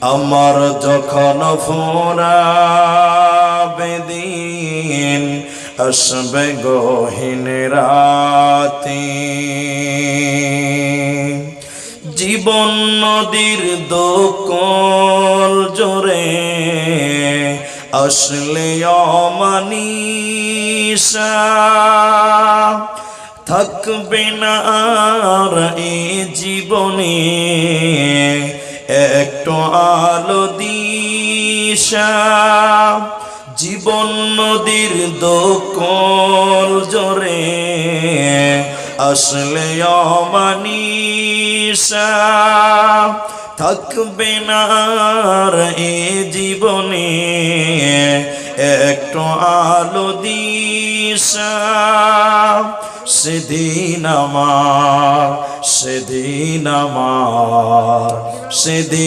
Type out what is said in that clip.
আমার যখন ফোরা বেদিন আসবে গহীন রাতে। জীবন নদীর দোকল জোরে আসলে অমানিসা। থাকবে না আর এ আলো দিশা জীবন নদীর দোকল জোরে আসলে অমানিসা থাকবে না এ জীবনে একটু আলো দিশা সেদিন আমার সেদিন আমার, সেদিন